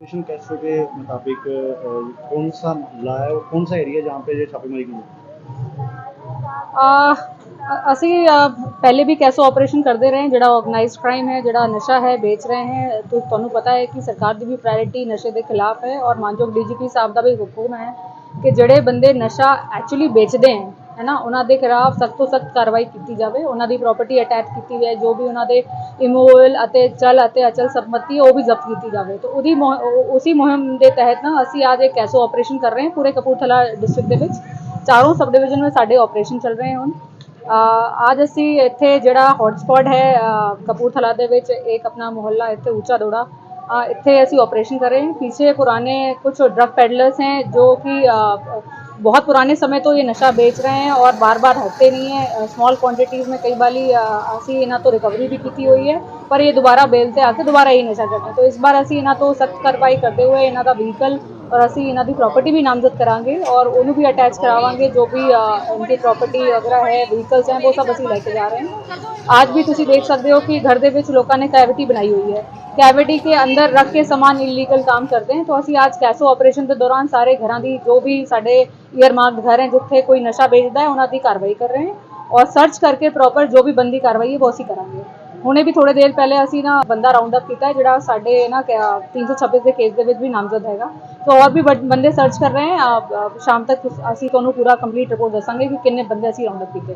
Operation कैसो के मुताबिक अ, कौन सा मोहल्ला है और कौन सा एरिया जहाँ पे ये छापेमारी की गई ਆ ਅਸੀਂ ਅ, ਪਹਿਲੇ ਵੀ ਕੈਸੋ ਆਪਰੇਸ਼ਨ ਕਰਦੇ ਰਹੇ ਜਿਹੜਾ ਆਰਗੇਨਾਈਜ਼ਡ ਕ੍ਰਾਈਮ ਹੈ ਜਿਹੜਾ ਨਸ਼ਾ ਹੈ ਵੇਚ ਰਹੇ ਹੈ ਤੋ ਤੁਹਾਨੂੰ ਪਤਾ ਹੈ ਕਿ ਸਰਕਾਰ ਦੀ ਵੀ ਪ੍ਰਾਇੋਰਟੀ ਨਸ਼ੇ ਦੇ ਖਿਲਾਫ ਹੈ ਔਰ ਮਾਨਯੋਗ ਡੀਜੀਪੀ ਸਾਹਿਬ ਦਾ ਵੀ ਹੁਕਮ ਹੈ ਕਿ ਜਿਹੜੇ ਬੰਦੇ ਨਸ਼ਾ ਐਕਚੁਅਲੀ ਵੇਚਦੇ ਹੈ ਹੈ ਨਾ ਉਹਨਾਂ ਦੇ ਖਿਲਾਫ ਸਖਤ ਤੋਂ ਸਖਤ ਕਾਰਵਾਈ ਕੀਤੀ ਜਾਵੇ, ਉਹਨਾਂ ਦੀ ਪ੍ਰਾਪਰਟੀ ਅਟੈਚ ਕੀਤੀ ਜਾਏ, ਜੋ ਵੀ ਉਹਨਾਂ ਦੇ ਇਮੋਬਲ ਅਤੇ ਚਲ ਅਤੇ ਅਚਲ ਸੰਪਤੀ ਉਹ ਵੀ ਜ਼ਬਤ ਕੀਤੀ ਜਾਵੇ। ਤਾਂ ਉਹਦੀ ਉਸੇ ਮੁਹਿੰਮ ਦੇ ਤਹਿਤ ਨਾ ਅਸੀਂ ਅੱਜ ਇੱਕ ਐਸੋ ਆਪਰੇਸ਼ਨ ਕਰ ਰਹੇ ਹਾਂ, ਪੂਰੇ ਕਪੂਰਥਲਾ ਡਿਸਟ੍ਰਿਕਟ ਦੇ ਵਿੱਚ। ਚਾਰੋਂ ਸਬ ਡਿਵੀਜ਼ਨ ਵਿੱਚ ਸਾਡੇ ਆਪਰੇਸ਼ਨ ਚੱਲ ਰਹੇ ਹਨ ਅੱਜ ਅਸੀਂ ਇੱਥੇ ਜਿਹੜਾ ਹੌਟਸਪੌਟ ਹੈ ਕਪੂਰਥਲਾ ਦੇ ਵਿੱਚ, ਇੱਕ ਆਪਣਾ ਮੁਹੱਲਾ ਇੱਥੇ ਉੱਚਾ ਦੋੜਾ ਇੱਥੇ ਅਸੀਂ ਆਪਰੇਸ਼ਨ ਕਰ ਰਹੇ ਹਾਂ। ਪਿੱਛੇ ਪੁਰਾਣੇ ਕੁਝ ਡਰਗ ਪੈਡਲਰਸ ਹੈ, ਜੋ ਕਿ बहुत पुराने समय तो ये नशा बेच रहे हैं और बार बार हटते नहीं है। स्मॉल क्वांटिटीज़ में कई बार ऐसी ना तो रिकवरी भी की हुई है, पर ये दोबारा बेलते आके दोबारा ही नशा करते हैं। तो इस बार ऐसी ना तो सख्त कार्रवाई करते हुए इन्हों का व्हीकल और असं ਇਹਨਾਂ प्रॉपर्टी भी नामजद करा और भी अटैच करावे जो भी ਜੋ ਵੀ वगैरह है वहीकल्स हैं, वो सब ਉਹ ਸਭ जा रहे हैं। आज भी तुम देख सकते हो कि घर के ਕਿ लोगों ने कैविटी बनाई हुई है। कैविटी के अंदर रख के समान इलीगल काम करते हैं तो असं आज कैसो ऑपरेशन के दौरान सारे घर की जो भी साढ़े ईयरमार्क घर हैं जिते कोई नशा बेचता है उन्होंने कार्रवाई कर रहे हैं। और सर्च करके प्रॉपर जो भी बंदी कार्रवाई है, वो असं करा हमने भी थोड़े देर पहले असी ना बंदा राउंड अप किया जो सा तीन सौ छब्बीस के केस के भी नामजद है तो और भी बंदे सर्च कर रहे हैं, आप शाम तक असीं तो पूरा कंप्लीट रिपोर्ट दसागे कि किन्ने बंदे असी राउंड अप कीते